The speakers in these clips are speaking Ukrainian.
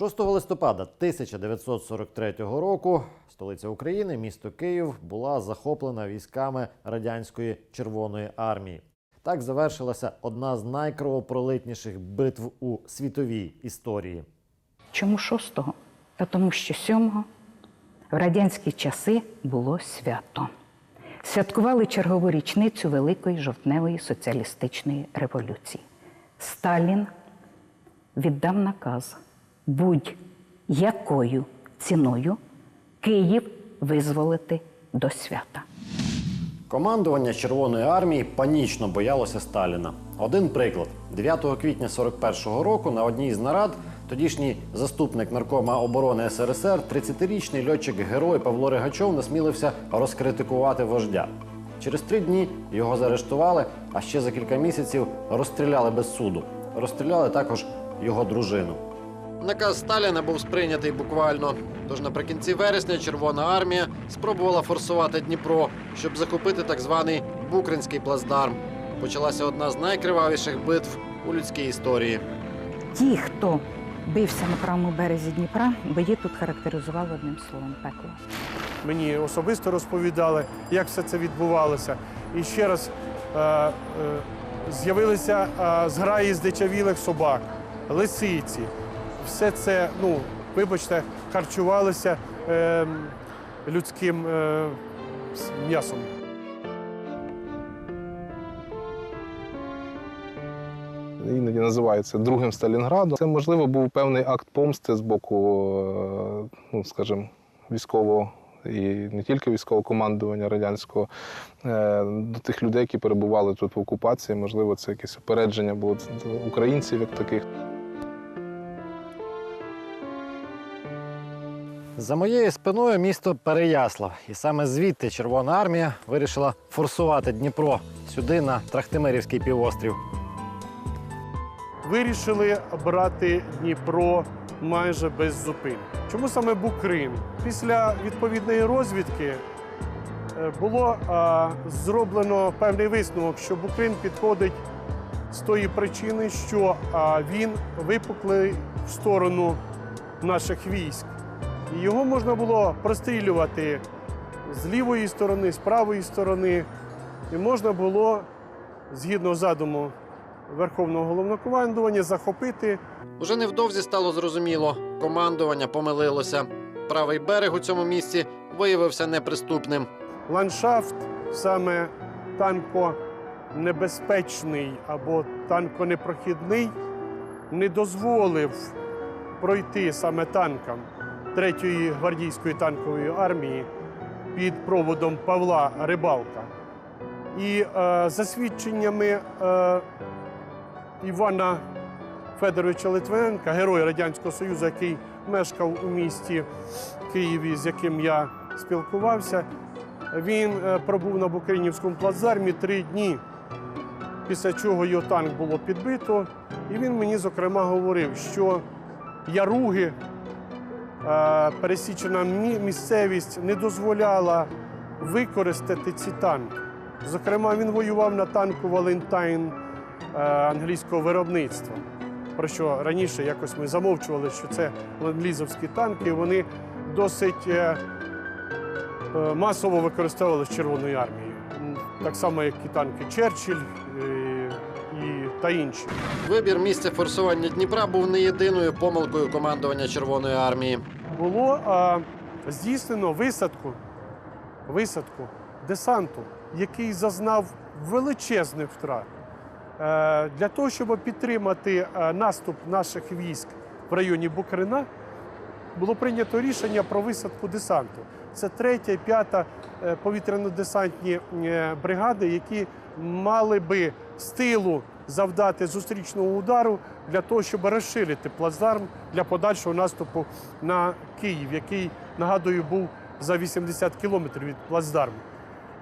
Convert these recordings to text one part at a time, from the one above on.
6 листопада 1943 року столиця України, місто Київ, була захоплена військами радянської Червоної армії. Так завершилася одна з найкровопролитніших битв у світовій історії. Чому шостого? Та тому що сьомого в радянські часи було свято. Святкували чергову річницю Великої жовтневої соціалістичної революції. Сталін віддав наказ будь-якою ціною Київ визволити до свята. Командування Червоної армії панічно боялося Сталіна. Один приклад: 9 квітня 41-го року на одній з нарад тодішній заступник наркома оборони СРСР, 30-річний льотчик-герой Павло Ригачов насмілився розкритикувати вождя. Через три дні його заарештували, а ще за кілька місяців розстріляли без суду. Розстріляли також його дружину. Наказ Сталіна був сприйнятий буквально. Тож наприкінці вересня Червона армія спробувала форсувати Дніпро, щоб захопити так званий Букринський плацдарм. Почалася одна з найкривавіших битв у людській історії. Ті, хто бився на правому березі Дніпра, бої тут характеризували одним словом пекло. Мені особисто розповідали, як все це відбувалося. І ще раз е, е, з'явилися е, зграї здичавілих собак, лисиці. Все це, ну, вибачте, харчувалося е, людським е, м'ясом. іноді називається другим Сталінградом. Це, можливо, був певний акт помсти з боку, е, ну, скажімо, військового і не тільки військового командування радянського е, до тих людей, які перебували тут в окупації. Можливо, це якесь упередження було до українців як таких. За моєю спиною місто Переяслав, і саме звідти Червона армія вирішила форсувати Дніпро сюди на Трахтимирівський півострів. Вирішили брати Дніпро майже без зупин. Чому саме Букрин? Після відповідної розвідки е, було а, зроблено певний висновок, що Букрин підходить з тої причини, що а, він випуклий в сторону наших військ. Його можна було прострілювати з лівої сторони, з правої сторони, і можна було, згідно задуму Верховного головнокомандування, захопити Уже невдовзі стало зрозуміло, командування помилилося. Правий берег у цьому місці виявився неприступним. ландшафт саме танконебезпечний або танконепрохідний не дозволив пройти саме танкам 3-ї гвардійської танкової армії під проводом Павла Рибалка. І е, за свідченнями е, Івана Федоровича Литвиненка, героя Радянського Союзу, який мешкав у місті Києві, з яким я спілкувався, він е, пробув на Букринівському плацдармі три дні, після чого його танк було підбито. І він мені, зокрема, говорив, що яруги, пересічена місцевість не дозволяла використати ці танки. Зокрема, він воював на танку Валентайн е, англійського виробництва. Про що раніше якось ми замовчували, що це ленд-лізовські танки, вони досить е, е, масово використовувалися Червоною армією. Так само, як і танки Черчилль та інші. Вибір місця форсування Дніпра був не єдиною помилкою командування Червоної армії. було а, здійснено висадку, висадку десанту, який зазнав величезних втрат. Е, для того, щоб підтримати е, наступ наших військ в районі Букрина, було прийнято рішення про висадку десанту. Це третя і п'ята е, повітряно-десантні е, бригади, які мали би з тилу завдати зустрічного удару для того, щоб розширити плацдарм для подальшого наступу на Київ, який, нагадую, був за 80 кілометрів від плацдарму.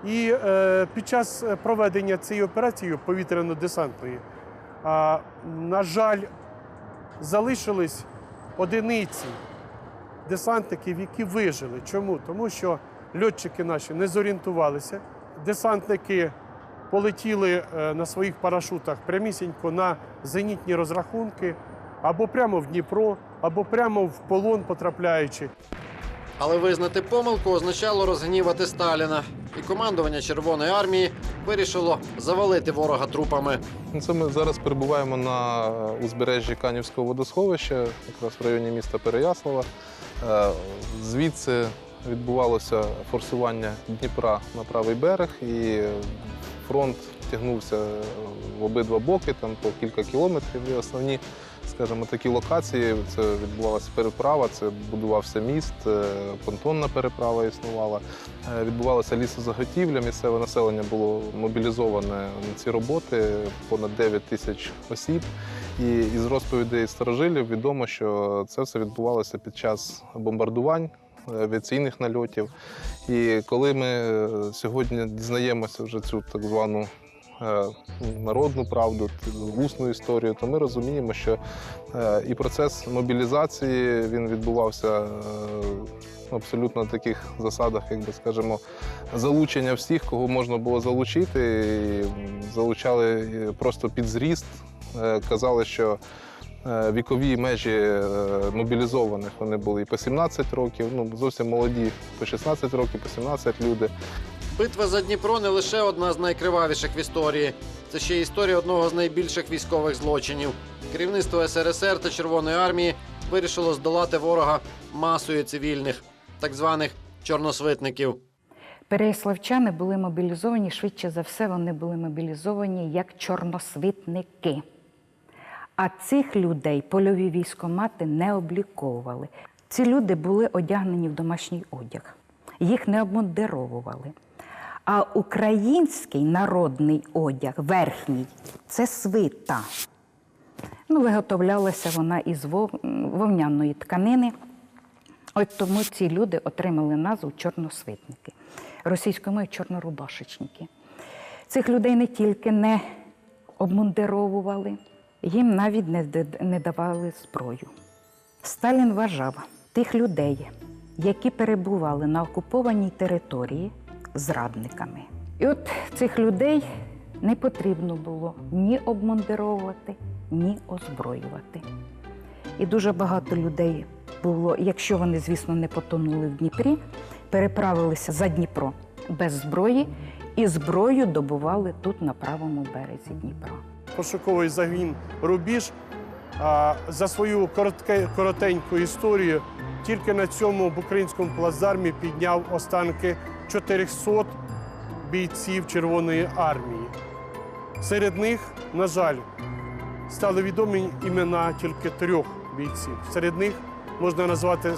І е, під час проведення цієї операції повітряно-десантної, на жаль, залишились одиниці десантників, які вижили. Чому? Тому що льотчики наші не зорієнтувалися, десантники полетіли е, на своїх парашутах прямісінько на зенітні розрахунки або прямо в Дніпро, або прямо в полон потрапляючи. Але визнати помилку означало розгнівати Сталіна. І командування Червоної армії вирішило завалити ворога трупами. Ну, Це ми зараз перебуваємо на узбережжі Канівського водосховища, якраз в районі міста Переяслава. Е, Звідси відбувалося форсування Дніпра на правий берег, і фронт тягнувся в обидва боки, там по кілька кілометрів. І основні, скажімо, такі локації це відбувалася переправа, це будувався міст, е, понтонна переправа існувала. Е, Відбувалася лісозаготівля, місцеве населення було мобілізоване на ці роботи, понад 9 тисяч осіб. І із розповідей старожилів відомо, що це все відбувалося під час бомбардувань, е, авіаційних нальотів. І коли ми сьогодні дізнаємося вже цю так звану народну правду, усну історію, то ми розуміємо, що е, і процес мобілізації він відбувався е, абсолютно на таких засадах, як би скажемо, залучення всіх, кого можна було залучити. І залучали е, просто під зріст. Е, Казали, що е, вікові межі е, мобілізованих вони були і по 17 років, ну зовсім молоді, по 16 років, по 17 люди. Битва за Дніпро не лише одна з найкривавіших в історії. Це ще історія одного з найбільших військових злочинів. Керівництво СРСР та Червоної армії вирішило здолати ворога масою цивільних, так званих чорносвитників. Переяславчани були мобілізовані, швидше за все, вони були мобілізовані як чорносвітники. А цих людей польові військомати не обліковували. Ці люди були одягнені в домашній одяг, їх не обмундировували. А український народний одяг, верхній, це свита. Ну, виготовлялася вона із вов- вовняної тканини. От тому ці люди отримали назву чорносвитники, російською мовою чорнорубашечники. Цих людей не тільки не обмундировували, їм навіть не давали зброю. Сталін вважав тих людей, які перебували на окупованій території, зрадниками. І от цих людей не потрібно було ні обмундировувати, ні озброювати. І дуже багато людей було, якщо вони, звісно, не потонули в Дніпрі, переправилися за Дніпро без зброї і зброю добували тут на правому березі Дніпра. пошуковий загін Рубіж за свою коротеньку історію тільки на цьому українському плацдармі підняв останки 400 бійців Червоної армії. Серед них, на жаль, стали відомі імена тільки трьох бійців. Серед них можна назвати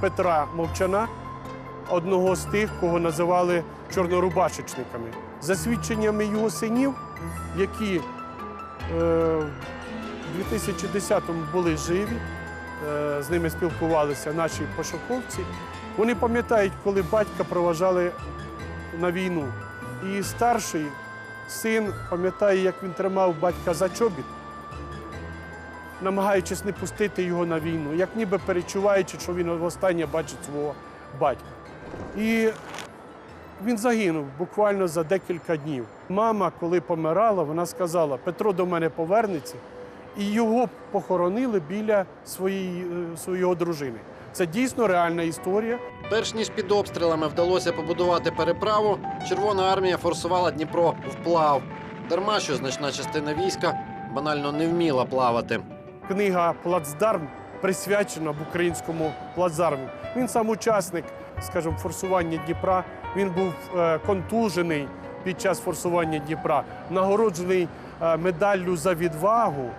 Петра Мовчана, одного з тих, кого називали чорнорубашечниками. За свідченнями його синів, які Е, в 2010-му були живі, е, з ними спілкувалися наші пошуковці. Вони пам'ятають, коли батька проважали на війну. І старший син пам'ятає, як він тримав батька за чобіт, намагаючись не пустити його на війну, як ніби перечуваючи, що він востаннє бачить свого батька. І він загинув буквально за декілька днів. Мама, коли помирала, вона сказала: Петро до мене повернеться, і його похоронили біля своєї, е, своєї дружини. Це дійсно реальна історія. Перш ніж під обстрілами вдалося побудувати переправу, Червона армія форсувала Дніпро вплав. Дарма, що значна частина війська банально не вміла плавати. Книга Плацдарм присвячена в українському плацдарму. Він сам учасник, скажімо, форсування Дніпра. Він був е, контужений під час форсування Дніпра, нагороджений е, медаллю за відвагу.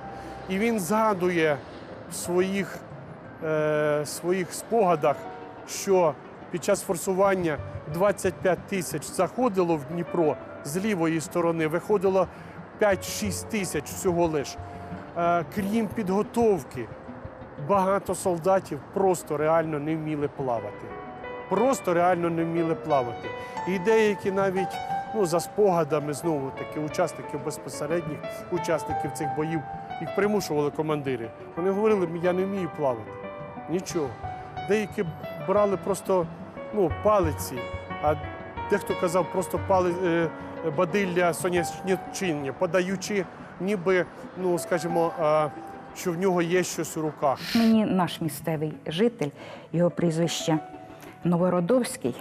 І він згадує в своїх, е, своїх спогадах, що під час форсування 25 тисяч заходило в Дніпро з лівої сторони, виходило 5-6 тисяч всього лиш. Е, Крім підготовки, багато солдатів просто реально не вміли плавати. Просто реально не вміли плавати. І деякі навіть ну, за спогадами знову таки учасників безпосередніх учасників цих боїв їх примушували командири. Вони говорили, я не вмію плавати. Нічого. Деякі брали просто ну, палиці, а дехто казав просто пали, е, бадилля сонячничиння, подаючи ніби, ну, скажімо, що в нього є щось у руках. Мені наш місцевий житель, його прізвище Новородовський,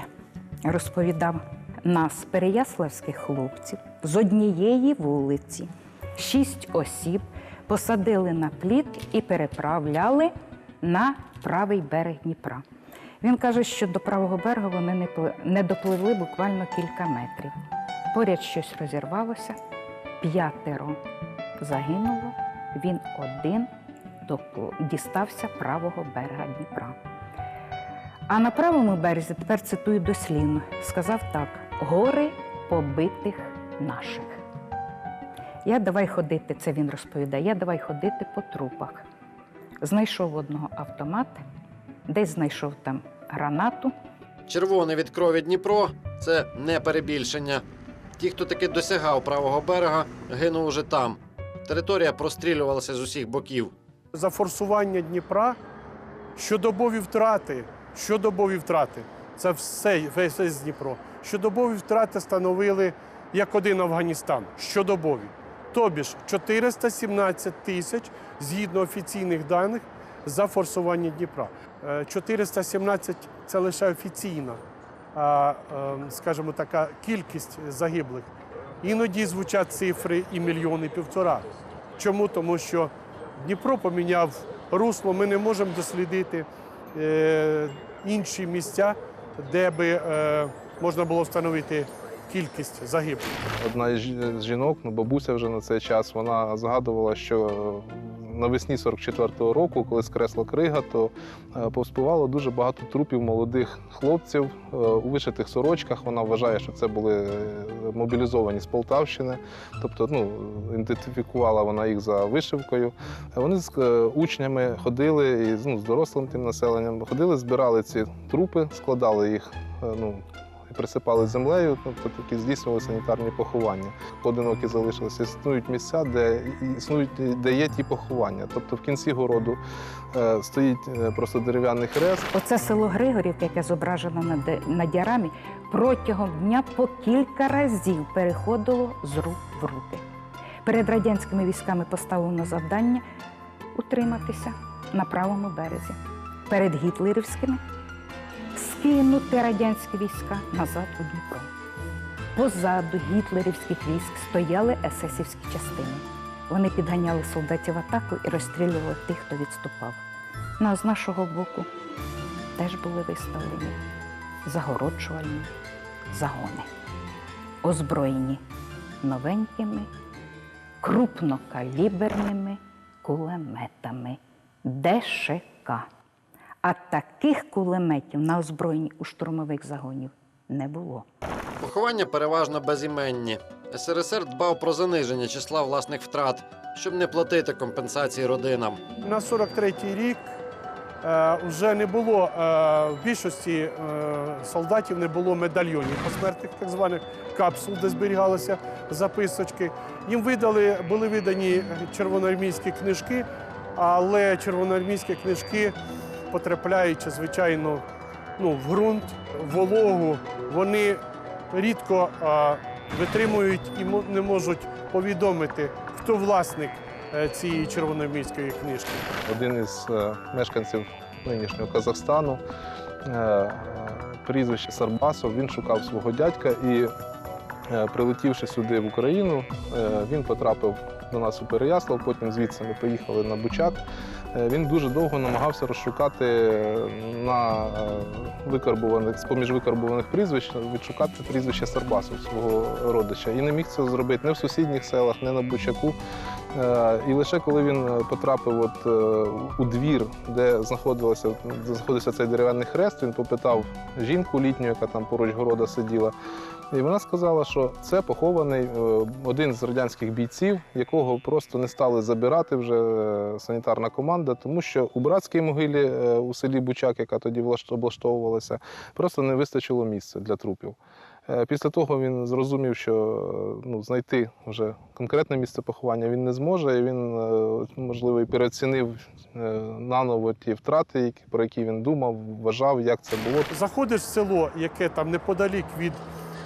розповідав нас, переяславських хлопців, з однієї вулиці, шість осіб посадили на плід і переправляли на правий берег Дніпра. Він каже, що до правого берега вони не пли- допливли буквально кілька метрів. Поряд щось розірвалося, п'ятеро загинуло, він один дістався правого берега Дніпра. А на правому березі, тепер цитую дослівно, сказав так: гори побитих наших. Я давай ходити, це він розповідає, я давай ходити по трупах. Знайшов одного автомат, десь знайшов там гранату, Червоний від крові Дніпро це не перебільшення. Ті, хто таки досягав правого берега, гинув уже там. Територія прострілювалася з усіх боків. За форсування Дніпра щодобові втрати, щодобові втрати. Це все, весь, весь Дніпро. Щодобові втрати становили як один Афганістан. Щодобові. Тобі ж 417 тисяч згідно офіційних даних за форсування Дніпра. Е, 417 це лише офіційна, а, е, скажімо, така кількість загиблих. Іноді звучать цифри і мільйони півтора. Чому? Тому що Дніпро поміняв русло, ми не можемо дослідити е, інші місця, де би е, можна було встановити кількість загиблих. Одна з жінок, ну бабуся вже на цей час, вона згадувала, що навесні 44-го року, коли скресла крига, то е, повспівало дуже багато трупів молодих хлопців е, у вишитих сорочках. Вона вважає, що це були е, мобілізовані з Полтавщини. Тобто, ну, ідентифікувала вона їх за вишивкою. Е, Вони з е, учнями ходили і ну, з дорослим тим населенням ходили, збирали ці трупи, складали їх. е, Ну, присипали землею, тобто такі здійснювали санітарні поховання. Поодинокі залишилися. Існують місця, де існують, де є ті поховання. Тобто в кінці городу е, стоїть е, просто дерев'яний хрест. Оце село Григорівка, яке зображено на, на діарамі, протягом дня по кілька разів переходило з рук в руки. Перед радянськими військами поставлено завдання утриматися на правому березі. Перед гітлерівськими скинути радянські війська назад у Дніпро. Позаду гітлерівських військ стояли есесівські частини. Вони підганяли солдатів атаку і розстрілювали тих, хто відступав. Ну, а з нашого боку теж були виставлені загороджувальні загони, озброєні новенькими крупнокаліберними кулеметами ДШК. А таких кулеметів на озброєнні у штурмових загонів не було. Поховання переважно безіменні. СРСР дбав про заниження числа власних втрат, щоб не платити компенсації родинам. На 43-й рік е, вже не було е, в більшості е, солдатів не було медальйонів посмертних, так званих капсул, де зберігалися записочки. Їм видали, були видані червоноармійські книжки, але червоноармійські книжки, потрапляючи, звичайно, ну, в ґрунт, вологу, вони рідко е, витримують і не можуть повідомити, хто власник е, цієї червоноармійської книжки. Один із е, мешканців нинішнього Казахстану, е, прізвище Сарбасов, він шукав свого дядька і, прилетівши сюди в Україну, він потрапив до нас у Переяслав, потім звідси ми поїхали на Бучак. Е, Він дуже довго намагався розшукати е, на е, викарбуваних, з-поміж викарбуваних прізвищ, відшукати прізвище Сарбасов, свого родича. І не міг це зробити не в сусідніх селах, не на Бучаку. Е, І лише коли він е, потрапив от, е, у двір, де знаходилося, де знаходився цей дерев'яний хрест, він попитав жінку літню, яка там поруч города сиділа. І вона сказала, що це похований один з радянських бійців, якого просто не стали забирати вже санітарна команда, тому що у братській могилі у селі Бучак, яка тоді облаштовувалася, просто не вистачило місця для трупів. Е, Після того він зрозумів, що е, ну, знайти вже конкретне місце поховання він не зможе, і він, е, можливо, і переоцінив наново ті втрати, про які він думав, вважав, як це було. Заходиш в село, яке там неподалік від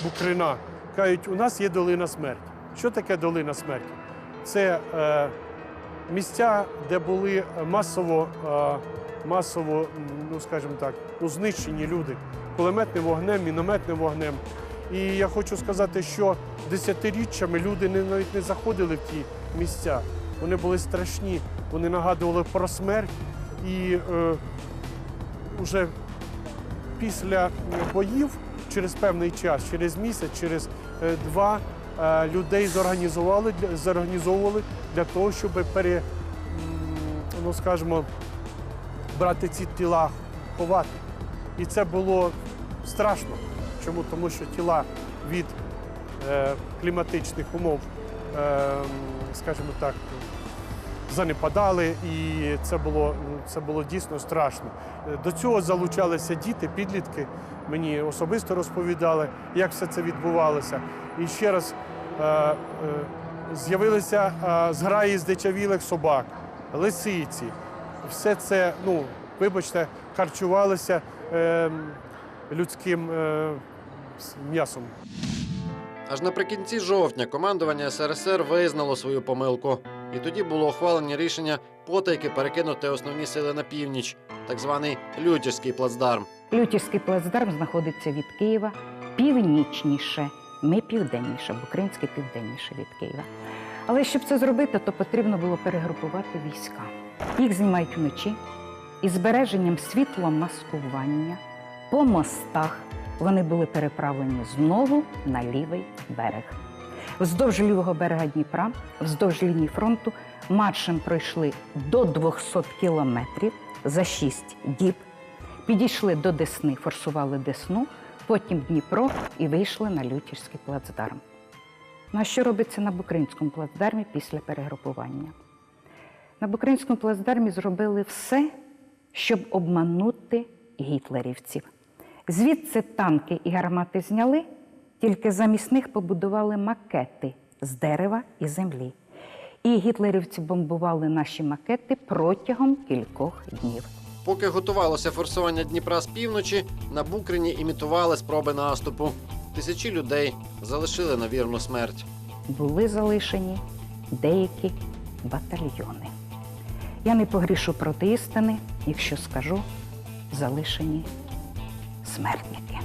Букрина, кажуть, у нас є долина смерті. Що таке долина смерті? Це е, місця, де були масово, е, масово, ну скажімо так, ну, знищені люди кулеметним вогнем, мінометним вогнем. І я хочу сказати, що десятиріччями люди навіть не заходили в ті місця. Вони були страшні, вони нагадували про смерть. І е, вже після боїв, через певний час, через місяць, через е, два, е, людей зорганізували, зорганізовували для того, щоб пере, ну, скажімо, брати ці тіла, ховати. І це було страшно. Чому? Тому що тіла від е, кліматичних умов, е, скажімо так, занепадали, і це було, це було дійсно страшно. Е, До цього залучалися діти, підлітки. Мені особисто розповідали, як все це відбувалося. І ще раз з'явилися зграї здичавілих собак, лисиці. Все це, ну, вибачте, харчувалося людським с- м'ясом. Аж наприкінці жовтня командування СРСР визнало свою помилку, і тоді було ухвалення рішення потайки перекинути основні сили на північ, так званий Лютівський плацдарм. Лютівський плацдарм знаходиться від Києва північніше. Ми південніше, бо українське південніше від Києва. Але щоб це зробити, то потрібно було перегрупувати війська. Їх знімають вночі із збереженням світломаскування по мостах. Вони були переправлені знову на лівий берег. Вздовж лівого берега Дніпра, вздовж лінії фронту, маршем пройшли до 200 кілометрів за 6 діб. Підійшли до Десни, форсували Десну, потім Дніпро і вийшли на Лютівський плацдарм. Ну а що робиться на Букринському плацдармі після перегрупування? На Букринському плацдармі зробили все, щоб обманути гітлерівців. Звідси танки і гармати зняли, тільки замість них побудували макети з дерева і землі. І гітлерівці бомбували наші макети протягом кількох днів. Поки готувалося форсування Дніпра з півночі, на Букрині імітували спроби наступу. Тисячі людей залишили на вірну смерть. були залишені деякі батальйони. Я не погрішу проти істини, якщо скажу залишені смертники.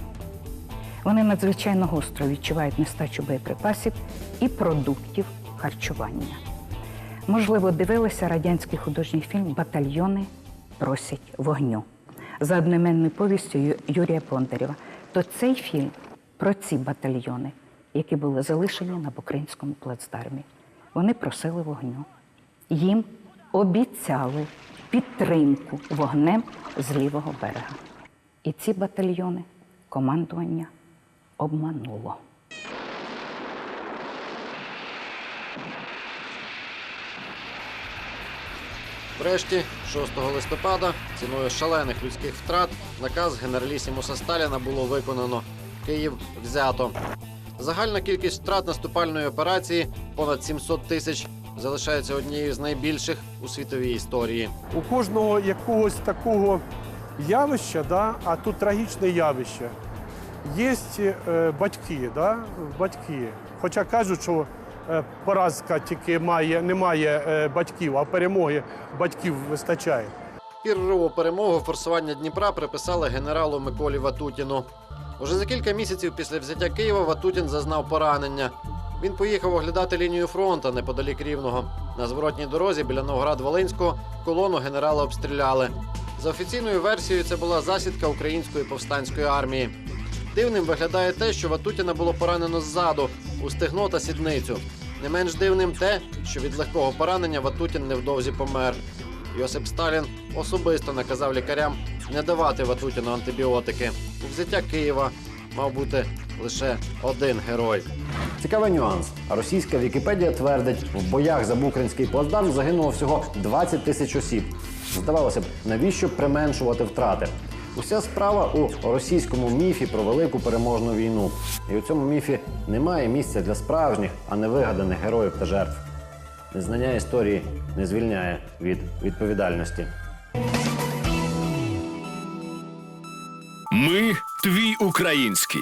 Вони надзвичайно гостро відчувають нестачу боєприпасів і продуктів харчування. Можливо, дивилися радянський художній фільм Батальйони просять вогню за одноіменною повістю Юрія Бондарєва. То цей фільм про ці батальйони, які були залишені на Букринському плацдармі. Вони просили вогню. Їм обіцяли підтримку вогнем з лівого берега. І ці батальйони командування обмануло. Врешті, 6 листопада, ціною шалених людських втрат, наказ генералісімуса Сталіна було виконано. Київ взято. Загальна кількість втрат наступальної операції понад 700 тисяч залишається однією з найбільших у світовій історії. У кожного якогось такого явища, да, а тут трагічне явище. Є е, батьки, да, батьки. Хоча кажуть, що е, поразка тільки має, немає е, батьків, а перемоги батьків вистачає. Піррову перемогу форсування Дніпра приписали генералу Миколі Ватутіну. Уже за кілька місяців після взяття Києва Ватутін зазнав поранення. Він поїхав оглядати лінію фронту неподалік Рівного. На зворотній дорозі біля Новоград-Волинського колону генерала обстріляли. За офіційною версією, це була засідка української повстанської армії. Дивним виглядає те, що Ватутіна було поранено ззаду у стегно та сідницю. Не менш дивним те, що від легкого поранення Ватутін невдовзі помер. Йосип Сталін особисто наказав лікарям не давати Ватутіну антибіотики. У взяття Києва мав бути лише один герой. Цікавий нюанс. Російська Вікіпедія твердить, в боях за Букринський плацдарм загинуло всього 20 тисяч осіб. Здавалося б, навіщо применшувати втрати? Уся справа у російському міфі про велику переможну війну. І у цьому міфі немає місця для справжніх, а не вигаданих героїв та жертв. Незнання історії не звільняє від відповідальності. Ми твій український.